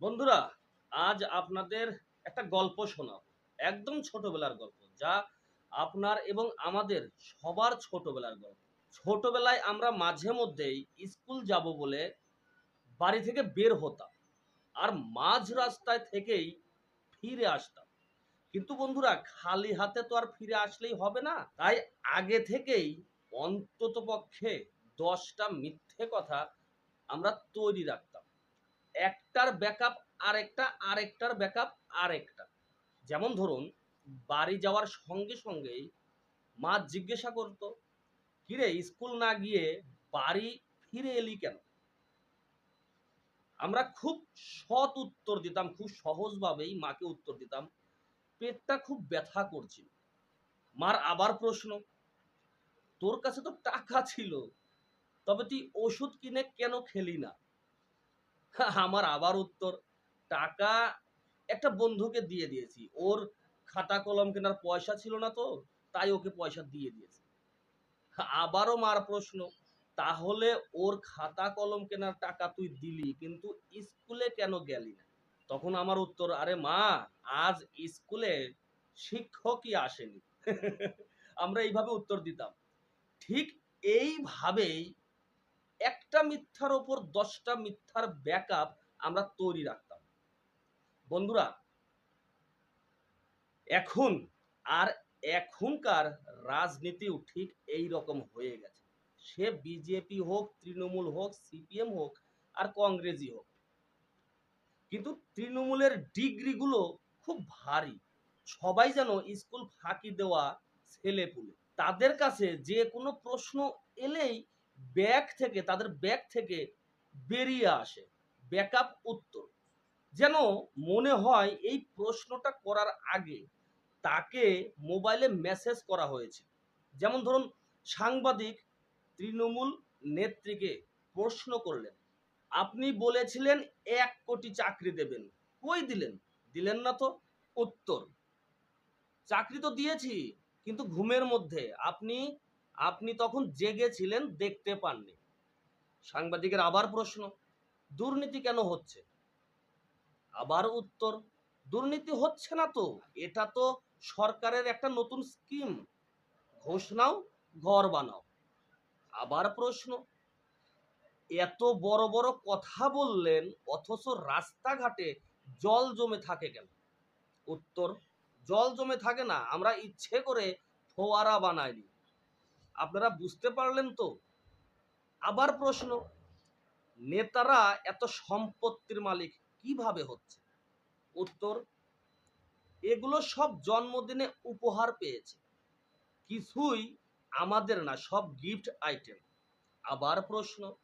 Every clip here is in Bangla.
বন্ধুরা, আজ আপনাদের একটা গল্প শোনাবো। একদম ছোটবেলার গল্প, যা আপনার এবং আমাদের সবার ছোটবেলার গল্প। ছোটবেলায় আমরা মাঝে মধ্যেই স্কুল যাব বলে বাড়ি থেকে বের হতাম আর মাঝ রাস্তায় থেকেই ফিরে আসতাম। কিন্তু বন্ধুরা, খালি হাতে তো আর ফিরে আসলেই হবে না। তাই আগে থেকেই অন্তত পক্ষে দশটা মিথ্যে কথা আমরা তৈরি রাখতাম। একটার ব্যাকআপ আরেকটা, আরেকটার ব্যাকআপ আরেকটা। যেমন ধরুন, বাড়ি যাওয়ার সঙ্গে সঙ্গেই মা জিজ্ঞাসা করতো, কিরে, স্কুল না গিয়ে বাড়ি ফিরে এলি কেন? আমরা খুব সৎ উত্তর দিতাম, খুব সহজভাবেই মাকে উত্তর দিতাম, পেটটা খুব ব্যথা করছিল। মার আবার প্রশ্ন, তোর কাছে তো টাকা ছিল, তবে তুই ওষুধ কিনে কেন খেলি না? আমার আবার উত্তর। টাকা একটা বন্ধুকে দিয়ে দিয়েছি। ওর খাতা কলম কেনার পয়সা ছিল না তো, তাই ওকে পয়সা দিয়ে দিয়েছি। আবারও মার প্রশ্ন, তাহলে ওর খাতা কলম কেনার টাকা তুই দিলি, কিন্তু স্কুলে কেন গেলি না? তখন আমার উত্তর, আরে মা, আজ স্কুলে শিক্ষকই আসেনি। আমরা এইভাবে উত্তর দিতাম। ঠিক এইভাবেই একটা মিথ্যার ওপর দশটা মিথ্যার ব্যাকআপ আমরা তৈরি রাখতাম। বন্ধুরা, এখন আর এখনকার রাজনীতিও ঠিক এই রকম হয়ে গেছে। সে বিজেপি হোক, তৃণমূল হোক সিপিএম হোক, আর কংগ্রেসই হোক। কিন্তু তৃণমূলের ডিগ্রিগুলো খুব ভারী। সবাই যেন স্কুল ফাঁকি দেওয়া ছেলে পুলে তাদের কাছে যে কোনো প্রশ্ন এলেই ব্যাগ থেকে, তাদের ব্যাগ থেকে বেরিয়ে আসে। ব্যাকআপ উত্তর। যেন মনে হয় এই প্রশ্নটা করার আগে তাকে মোবাইলে মেসেজ করা হয়েছে। যেমন ধরুন, সাংবাদিক তৃণমূল নেত্রীকে প্রশ্ন করলেন, আপনি বলেছিলেন এক কোটি চাকরি দেবেন। কই দিলেন? দিলেন না তো। উত্তর, চাকরি তো দিয়েছি, কিন্তু ঘুমের মধ্যে। আপনি আপনি তখন জেগেছিলেন দেখতে পাননি। সাংবাদিকের আবার প্রশ্ন, দুর্নীতি কেন হচ্ছে? আবার উত্তর, দুর্নীতি হচ্ছে না তো, এটা তো সরকারের একটা নতুন স্কিম। ঘোষ নাও, ঘর বানাও। আবার প্রশ্ন, এত বড় বড় কথা বললেন, অথচ রাস্তাঘাটে জল জমে থাকে কেন? উত্তর, জল জমে থাকে না, আমরা ইচ্ছে করে ফোয়ারা বানাইনি আপনারা বুঝতে পারলেন তো? আবার প্রশ্ন, নেতারা এত সম্পত্তির মালিক কীভাবে হচ্ছে? উত্তর, এগুলো সব জন্মদিনে উপহার পেয়েছে। কিছুই আমাদের না, সব গিফট আইটেম আবার প্রশ্ন,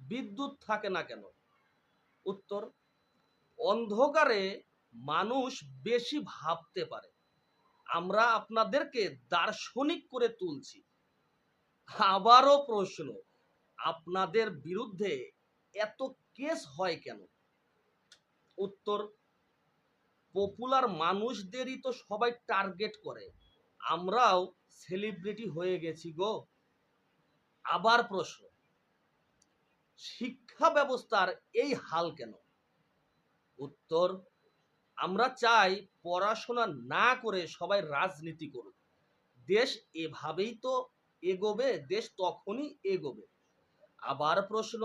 বিদ্যুৎ থাকে না কেন? উত্তর, অন্ধকারে মানুষ বেশি ভাবতে পারে। আমরা আপনাদেরকে দার্শনিক করে তুলছি। আবারও প্রশ্ন, আপনাদের বিরুদ্ধে এত কেস হয় কেন? উত্তর পপুলার মানুষদেরই তো সবাই টার্গেট করে। আমরাও সেলিব্রিটি হয়ে গেছি গো। আবার প্রশ্ন, শিক্ষা ব্যবস্থার এই হাল কেন? উত্তর, আমরা চাই পড়াশোনা না করে সবাই রাজনীতি করুক। দেশ এভাবেই তো এগোবে, দেশ তখনই এগোবে। আবার প্রশ্ন,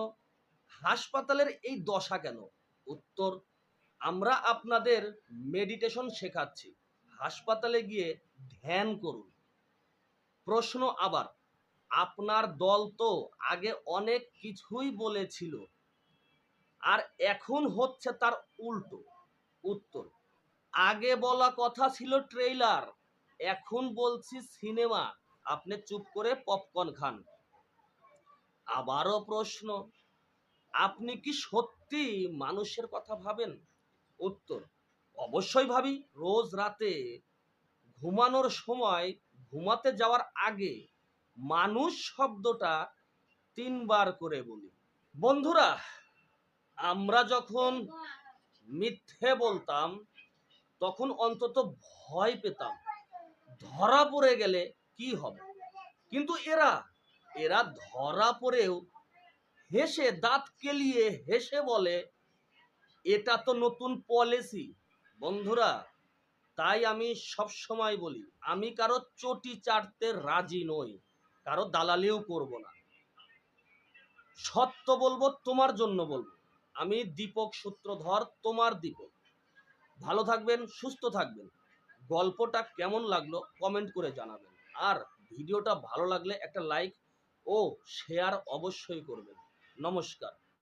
হাসপাতালের এই দশা কেন? উত্তর, আমরা আপনাদের মেডিটেশন শেখাচ্ছি। হাসপাতালে গিয়ে ধ্যান করুন। প্রশ্ন আবার, আপনার দল তো আগে অনেক কিছুই বলেছিল, আর এখন হচ্ছে তার উল্টো। উত্তর, আগে বলা কথা ছিল ট্রেইলার, এখন বলছি সিনেমা। আপনি চুপ করে পপকর্ন খান। আবারও প্রশ্ন, আপনি কি সত্যি মানুষের কথা ভাবেন? উত্তর, অবশ্যই ভাবি, রোজ রাতে ঘুমানোর সময় ঘুমাতে যাওয়ার আগে মানুষ শব্দটা তিনবার করে বলি। বন্ধুরা, আমরা যখন মিথ্যে বলতাম, তখন অন্তত ভয় পেতাম। ধরা পড়ে গেলে কি হবে? কিন্তু এরা এরা ধরা পড়েও হেসে দাঁত কেলিয়ে হেসে বলে, এটা তো নতুন পলিসি বন্ধুরা। তাই আমি সব সময় বলি, আমি কারও চটি চাটতে রাজি নই, কারও দালালিও করব না। সত্য বলব, তোমার জন্য বলব। আমি দীপক সূত্রধর, তোমার দীপক। ভালো থাকবেন, সুস্থ থাকবেন। গল্পটা কেমন লাগল কমেন্ট করে জানাবেন। আর ভিডিওটা ভালো লাগলে একটা লাইক ও শেয়ার অবশ্যই করবেন। নমস্কার।